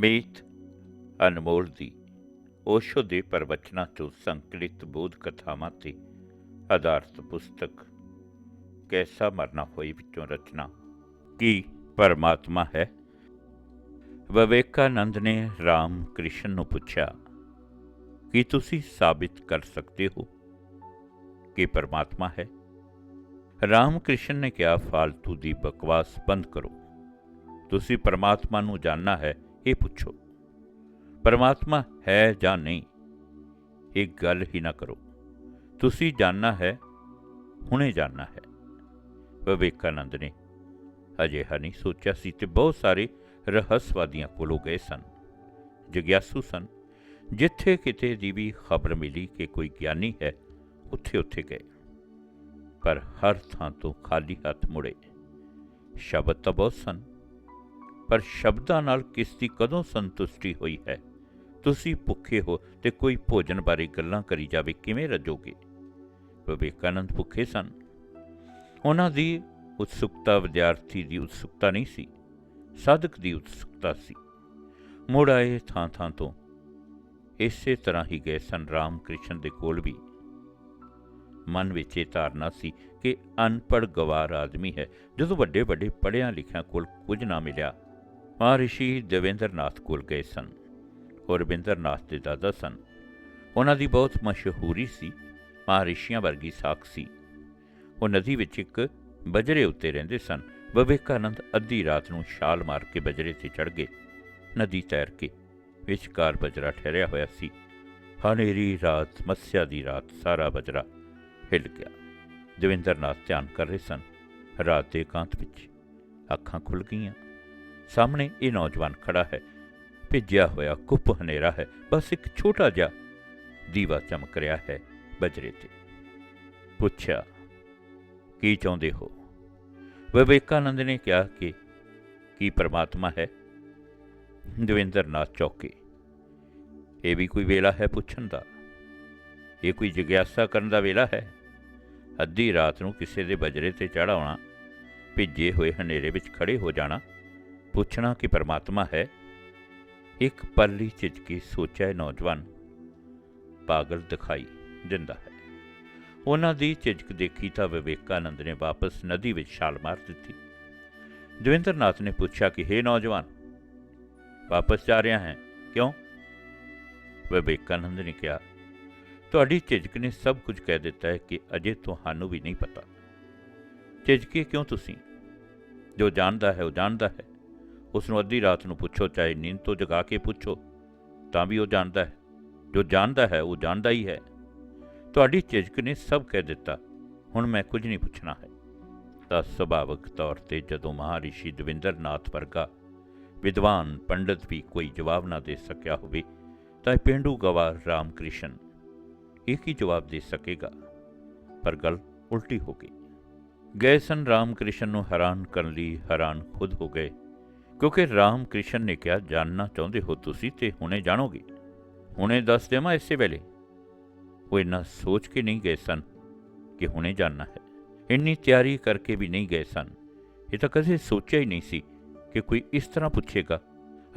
ਮੀਤ ਅਨਮੋਲ ਦੀ ਓਸ਼ੋ ਦੇ ਪ੍ਰਵਚਨਾਂ ਚੋਂ ਸੰਕਲਿਤ ਬੋਧ ਕਥਾਵਾਂ ਤੇ ਆਧਾਰਿਤ ਪੁਸਤਕ ਕੈਸਾ ਮਰਨਾ ਹੋਈ ਵਿੱਚੋਂ ਰਚਨਾ, ਕੀ ਪਰਮਾਤਮਾ ਹੈ? ਵਿਵੇਕਾਨੰਦ ਨੇ ਰਾਮ ਕ੍ਰਿਸ਼ਨ ਨੂੰ ਪੁੱਛਿਆ, ਕੀ ਤੁਸੀਂ ਸਾਬਿਤ ਕਰ ਸਕਦੇ ਹੋ ਕਿ ਪਰਮਾਤਮਾ ਹੈ? ਰਾਮ ਕ੍ਰਿਸ਼ਨ ਨੇ ਕਿਹਾ ਫालतू ਦੀ ਬਕਵਾਸ ਬੰਦ ਕਰੋ। ਤੁਸੀਂ ਪਰਮਾਤਮਾ ਨੂੰ ਜਾਣਨਾ ਹੈ ਇਹ ਪੁੱਛੋ, ਪਰਮਾਤਮਾ ਹੈ ਜਾਂ ਨਹੀਂ? ਇਹ ਗੱਲ ਹੀ ਨਾ ਕਰੋ। ਤੁਸੀਂ ਜਾਣਨਾ ਹੈ, ਹੁਣੇ ਜਾਣਨਾ ਹੈ। ਵਿਵੇਕਾਨੰਦ ਨੇ ਅਜੇ ਨਹੀਂ ਸੋਚਿਆ ਸੀ ਤੇ ਬਹੁਤ ਸਾਰੇ ਰਹੱਸਵਾਦੀਆਂ ਕੋਲੋਂ ਗਏ ਸਨ। ਜਗਿਆਸੂ ਸਨ। ਜਿੱਥੇ ਕਿਤੇ ਦੀ ਵੀ ਖਬਰ ਮਿਲੀ ਕਿ ਕੋਈ ਗਿਆਨੀ ਹੈ ਉੱਥੇ ਉੱਥੇ ਗਏ। ਪਰ ਹਰ ਥਾਂ ਤੋਂ ਖਾਲੀ ਹੱਥ ਮੁੜੇ। ਸ਼ਬਦ ਤਾਂ ਬਹੁਤ ਸਨ। ਪਰ ਸ਼ਬਦਾਂ ਨਾਲ ਕਿਸ ਦੀ ਕਦੋਂ ਸੰਤੁਸ਼ਟੀ ਹੋਈ ਹੈ? ਤੁਸੀਂ ਭੁੱਖੇ ਹੋ ਤੇ ਕੋਈ ਭੋਜਨ ਬਾਰੇ ਗੱਲਾਂ ਕਰੀ ਜਾਵੇ, ਕਿਵੇਂ ਰੱਜੋਗੇ? ਵਿਵੇਕਾਨੰਦ ਭੁੱਖੇ ਸਨ। ਉਹਨਾਂ ਦੀ ਉਤਸੁਕਤਾ ਵਿਦਿਆਰਥੀ ਦੀ ਉਤਸੁਕਤਾ ਨਹੀਂ ਸੀ, ਸਾਧਕ ਦੀ ਉਤਸੁਕਤਾ ਸੀ। ਮੁੜ ਆਏ ਥਾਂ ਥਾਂ ਤੋਂ। ਇਸੇ ਤਰ੍ਹਾਂ ਹੀ ਗਏ ਸਨ ਰਾਮ ਕ੍ਰਿਸ਼ਨ ਦੇ ਕੋਲ ਵੀ। ਮਨ ਵਿੱਚ ਇਹ ਧਾਰਨਾ ਸੀ ਕਿ ਅਨਪੜ ਗਵਾਰ ਆਦਮੀ ਹੈ। ਜਦੋਂ ਵੱਡੇ ਵੱਡੇ ਪੜ੍ਹਿਆਂ ਲਿਖਿਆਂ ਕੋਲ ਕੁਝ ਨਾ ਮਿਲਿਆ ਮਹਾਰਿਸ਼ੀ ਦੇਵੇਂਦਰਨਾਥ ਕੋਲ ਗਏ ਸਨ ਉਹ ਰਵਿੰਦਰਨਾਥ ਦੇ ਦਾਦਾ ਸਨ। ਉਹਨਾਂ ਦੀ ਬਹੁਤ ਮਸ਼ਹੂਰੀ ਸੀ, ਮਹਾਰਿਸ਼ੀਆਂ ਵਰਗੀ ਸਾਖ ਸੀ। ਉਹ ਨਦੀ ਵਿੱਚ ਇੱਕ ਬਜਰੇ ਉੱਤੇ ਰਹਿੰਦੇ ਸਨ। ਵਿਵੇਕਾਨੰਦ ਅੱਧੀ ਰਾਤ ਨੂੰ ਛਾਲ ਮਾਰ ਕੇ ਬਜਰੇ ਤੇ ਚੜ ਗਏ। ਨਦੀ ਤੈਰ ਕੇ ਵਿਚਕਾਰ ਬਜਰਾ ਠਹਿਰਿਆ ਹੋਇਆ ਸੀ। ਹਨੇਰੀ ਰਾਤ, ਮੱਸਿਆ ਦੀ ਰਾਤ ਸਾਰਾ ਬਜਰਾ ਹਿੱਲ ਗਿਆ। ਦਵਿੰਦਰਨਾਥ ਧਿਆਨ ਕਰ ਰਹੇ ਸਨ। ਰਾਤ ਦੇ ਇਕਾਂਤ ਵਿੱਚ ਅੱਖਾਂ ਖੁੱਲ ਗਈਆਂ। ਸਾਹਮਣੇ ਇਹ ਨੌਜਵਾਨ ਖੜਾ ਹੈ। ਭਿੱਜਿਆ ਹੋਇਆ ਕੁੱਪ ਹਨੇਰਾ ਹੈ। ਬਸ ਇੱਕ ਛੋਟਾ ਜਿਹਾ ਦੀਵਾ ਚਮਕ ਰਿਹਾ ਹੈ ਬਜਰੇ ਤੇ। ਪੁੱਛਿਆ, ਕੀ ਚਾਹੁੰਦੇ ਹੋ? ਵਿਵੇਕਾਨੰਦ ਨੇ ਕਿਹਾ ਕਿ ਕੀ ਪਰਮਾਤਮਾ ਹੈ। ਦਵਿੰਦਰਨਾਥ ਚੌਕੇ। ਇਹ ਵੀ ਕੋਈ ਵੇਲਾ ਹੈ ਪੁੱਛਣ ਦਾ? ਇਹ ਕੋਈ ਜਿਗਿਆਸਾ ਕਰਨ ਦਾ ਵੇਲਾ ਹੈ? ਅੱਧੀ ਰਾਤ ਨੂੰ ਕਿਸੇ ਦੇ ਬਜਰੇ ਤੇ ਚੜਾਉਣਾ ਭਿੱਜੇ ਹੋਏ ਹਨੇਰੇ ਵਿੱਚ ਖੜੇ ਹੋ ਜਾਣਾ ਪੁੱਛਣਾ ਕਿ ਪਰਮਾਤਮਾ ਹੈ ਇੱਕ ਪਰਲੀ ਝਿਜਕੀ ਸੋਚਿਆ ਨੌਜਵਾਨ ਪਾਗਲ ਦਿਖਾਈ ਦਿੰਦਾ ਹੈ ਉਹਨਾਂ ਦੀ ਝਿਜਕ ਦੇਖੀ ਤਾਂ ਵਿਵੇਕਾਨੰਦ ਨੇ ਵਾਪਸ ਨਦੀ ਵਿੱਚ ਛਾਲ ਮਾਰ ਦਿੱਤੀ ਦਵਿੰਦਰਨਾਥ ਨੇ ਪੁੱਛਿਆ ਕਿ हे ਨੌਜਵਾਨ ਵਾਪਸ ਜਾ ਰਿਹਾ ਹੈ ਕਿਉਂ ਵਿਵੇਕਾਨੰਦ ਨੇ ਕਿਹਾ ਤੁਹਾਡੀ ਝਿਜਕ ਨੇ ਸਭ ਕੁਝ ਕਹਿ ਦਿੱਤਾ ਹੈ ਕਿ ਅਜੇ ਤੁਹਾਨੂੰ ਵੀ ਨਹੀਂ ਪਤਾ ਝਿਜਕੇ ਕਿਉਂ ਤੁਸੀਂ ਜੋ ਜਾਣਦਾ ਹੈ ਉਹ ਜਾਣਦਾ ਹੈ ਉਸ ਨੂੰ ਅੱਧੀ ਰਾਤ ਨੂੰ ਪੁੱਛੋ, ਚਾਹੇ ਨੀਂਦ ਤੋਂ ਜਗਾ ਕੇ ਪੁੱਛੋ, ਤਾਂ ਵੀ ਉਹ ਜਾਣਦਾ ਹੈ। ਜੋ ਜਾਣਦਾ ਹੈ, ਉਹ ਜਾਣਦਾ ਹੀ ਹੈ। ਤੁਹਾਡੀ ਝਿਜਕ ਨੇ ਸਭ ਕਹਿ ਦਿੱਤਾ। ਹੁਣ ਮੈਂ ਕੁਝ ਨਹੀਂ ਪੁੱਛਣਾ ਹੈ। ਤਾਂ ਸੁਭਾਵਕ ਤੌਰ ਤੇ ਜਦੋਂ ਮਹਾਰਿਸ਼ੀ ਦਵਿੰਦਰਨਾਥ ਵਰਗਾ ਵਿਦਵਾਨ ਪੰਡਤ ਵੀ ਕੋਈ ਜਵਾਬ ਨਾ ਦੇ ਸਕਿਆ ਹੋਵੇ, ਤਾਂ ਇਹ ਪਿੰਡੂ ਗਵਾਰ ਰਾਮ ਕ੍ਰਿਸ਼ਨ ਇੱਕ ਹੀ ਜਵਾਬ ਦੇ ਸਕੇਗਾ? ਪਰ ਗੱਲ ਉਲਟੀ ਹੋ ਗਈ। ਗਏ ਸਨ ਰਾਮ ਕ੍ਰਿਸ਼ਨ ਨੂੰ ਹੈਰਾਨ ਕਰਨ ਲਈ ਹੈਰਾਨ ਖੁਦ ਹੋ ਗਏ। ਕਿਉਂਕਿ ਰਾਮ ਕ੍ਰਿਸ਼ਨ ਨੇ ਕਿਹਾ ਜਾਣਨਾ ਚਾਹੁੰਦੇ ਹੋ ਤੁਸੀਂ ਤੇ ਹੁਣੇ ਜਾਣੋਗੇ। ਹੁਣੇ ਦੱਸ ਦੇਵਾਂ ਇਸੇ ਵੇਲੇ। ਉਹ ਇੰਨਾ ਸੋਚ ਕੇ ਨਹੀਂ ਗਏ ਸਨ ਕਿ ਹੁਣੇ ਜਾਣਨਾ ਹੈ। ਇੰਨੀ ਤਿਆਰੀ ਕਰਕੇ ਵੀ ਨਹੀਂ ਗਏ ਸਨ। ਇਹ ਤਾਂ ਕਦੇ ਸੋਚਿਆ ਹੀ ਨਹੀਂ ਸੀ ਕਿ ਕੋਈ ਇਸ ਤਰ੍ਹਾਂ ਪੁੱਛੇਗਾ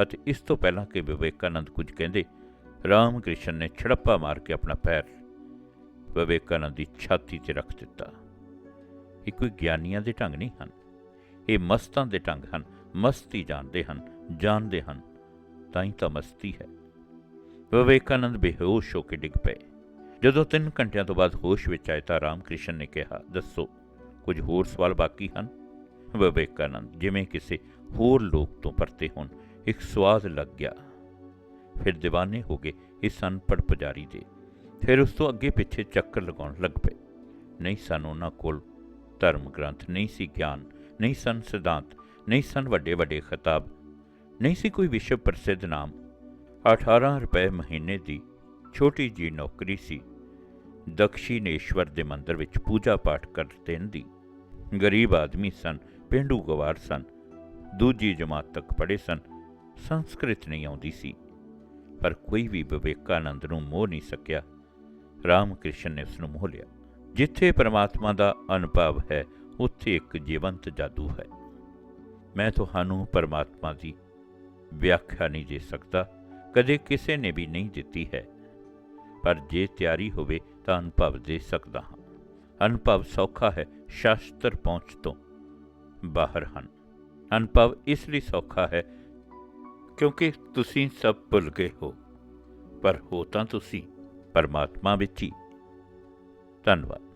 ਅਤੇ ਇਸ ਤੋਂ ਪਹਿਲਾਂ ਕਿ ਵਿਵੇਕਾਨੰਦ ਕੁਝ ਕਹਿੰਦੇ ਰਾਮ ਕ੍ਰਿਸ਼ਨ ਨੇ ਛੜੱਪਾ ਮਾਰ ਕੇ ਆਪਣਾ ਪੈਰ ਵਿਵੇਕਾਨੰਦ ਦੀ ਛਾਤੀ ਤੇ ਰੱਖ ਦਿੱਤਾ। ਇਹ ਕੋਈ ਗਿਆਨੀਆਂ ਦੇ ਢੰਗ ਨਹੀਂ ਹਨ। ਇਹ ਮਸਤਾਂ ਦੇ ਢੰਗ ਹਨ। ਮਸਤੀ ਜਾਣਦੇ ਹਨ ਜਾਣਦੇ ਹਨ, ਤਾਂ ਹੀ ਤਾਂ ਮਸਤੀ ਹੈ। ਵਿਵੇਕਾਨੰਦ ਬੇਹੋਸ਼ ਹੋ ਕੇ ਡਿੱਗ ਪਏ। ਜਦੋਂ 3 ਘੰਟਿਆਂ ਤੋਂ ਬਾਅਦ ਹੋਸ਼ ਵਿੱਚ ਆਏ ਤਾਂ ਰਾਮ ਕ੍ਰਿਸ਼ਨ ਨੇ ਕਿਹਾ, ਦੱਸੋ, ਕੁਝ ਹੋਰ ਸਵਾਲ ਬਾਕੀ ਹਨ? ਵਿਵੇਕਾਨੰਦ, ਜਿਵੇਂ ਕਿਸੇ ਹੋਰ ਲੋਕ ਤੋਂ ਪਰਤੇ ਹੋਣ, ਇੱਕ ਸਵਾਦ ਲੱਗ ਗਿਆ। ਫਿਰ دیਵਾਨੇ ਹੋ ਗਏ, ਇਸ ਅਨਪੜ ਪੁਜਾਰੀ ਦੇ। ਫਿਰ ਉਸ ਤੋਂ ਅੱਗੇ ਪਿੱਛੇ ਚੱਕਰ ਲਗਾਉਣ ਲੱਗ ਪਏ। ਨਹੀਂ ਸਨ ਉਹਨਾਂ ਕੋਲ ਧਰਮ ਗ੍ਰੰਥ, ਨਹੀਂ ਸੀ ਗਿਆਨ, ਨਹੀਂ ਸਨ ਸਿਧਾਂਤ ਨਹੀਂ ਸਨ ਵੱਡੇ ਵੱਡੇ ਖਿਤਾਬ, ਨਹੀਂ ਸੀ ਕੋਈ ਵਿਸ਼ਵ ਪ੍ਰਸਿੱਧ ਨਾਮ। 18 ਰੁਪਏ ਮਹੀਨੇ ਦੀ ਛੋਟੀ ਜੀ ਨੌਕਰੀ ਸੀ। ਦਕਸ਼ਿਨੇਸ਼ਵਰ ਦੇ ਮੰਦਰ ਵਿੱਚ ਪੂਜਾ ਪਾਠ ਕਰਦੇ ਦੀ। ਗਰੀਬ ਆਦਮੀ ਸਨ, ਪਿੰਡੂ ਗਵਾਰ ਸਨ, ਦੂਜੀ ਜਮਾਤ ਤੱਕ ਪੜ੍ਹੇ ਸਨ, ਸੰਸਕ੍ਰਿਤ ਨਹੀਂ ਆਉਂਦੀ ਸੀ। ਪਰ ਕੋਈ ਵੀ ਵਿਵੇਕਾਨੰਦ ਨੂੰ ਮੋਹ ਨਹੀਂ ਸਕਿਆ। ਰਾਮ ਕ੍ਰਿਸ਼ਨ ਨੇ ਉਸ ਨੂੰ ਮੋਹ ਲਿਆ। ਜਿੱਥੇ ਪਰਮਾਤਮਾ ਦਾ ਅਨੁਭਵ ਹੈ, ਉੱਥੇ ਇੱਕ ਜੀਵੰਤ ਜਾਦੂ ਹੈ। ਮੈਂ ਤੁਹਾਨੂੰ ਪਰਮਾਤਮਾ ਦੀ ਵਿਆਖਿਆ ਨਹੀਂ ਦੇ ਸਕਦਾ, ਕਦੇ ਕਿਸੇ ਨੇ ਵੀ ਨਹੀਂ ਦਿੱਤੀ ਹੈ। ਪਰ ਜੇ ਤਿਆਰੀ ਹੋਵੇ ਤਾਂ ਅਨੁਭਵ ਦੇ ਸਕਦਾ ਹਾਂ। ਅਨੁਭਵ ਸੌਖਾ ਹੈ ਸ਼ਾਸਤਰ ਪਹੁੰਚ ਤੋਂ ਬਾਹਰ ਹਨ। ਅਨੁਭਵ ਇਸ ਲਈ ਸੌਖਾ ਹੈ ਕਿਉਂਕਿ ਤੁਸੀਂ ਸਭ ਭੁੱਲ ਗਏ ਹੋ। ਪਰ ਹੋ ਤਾਂ ਤੁਸੀਂ ਪਰਮਾਤਮਾ ਵਿੱਚ ਹੀ। ਧੰਨਵਾਦ।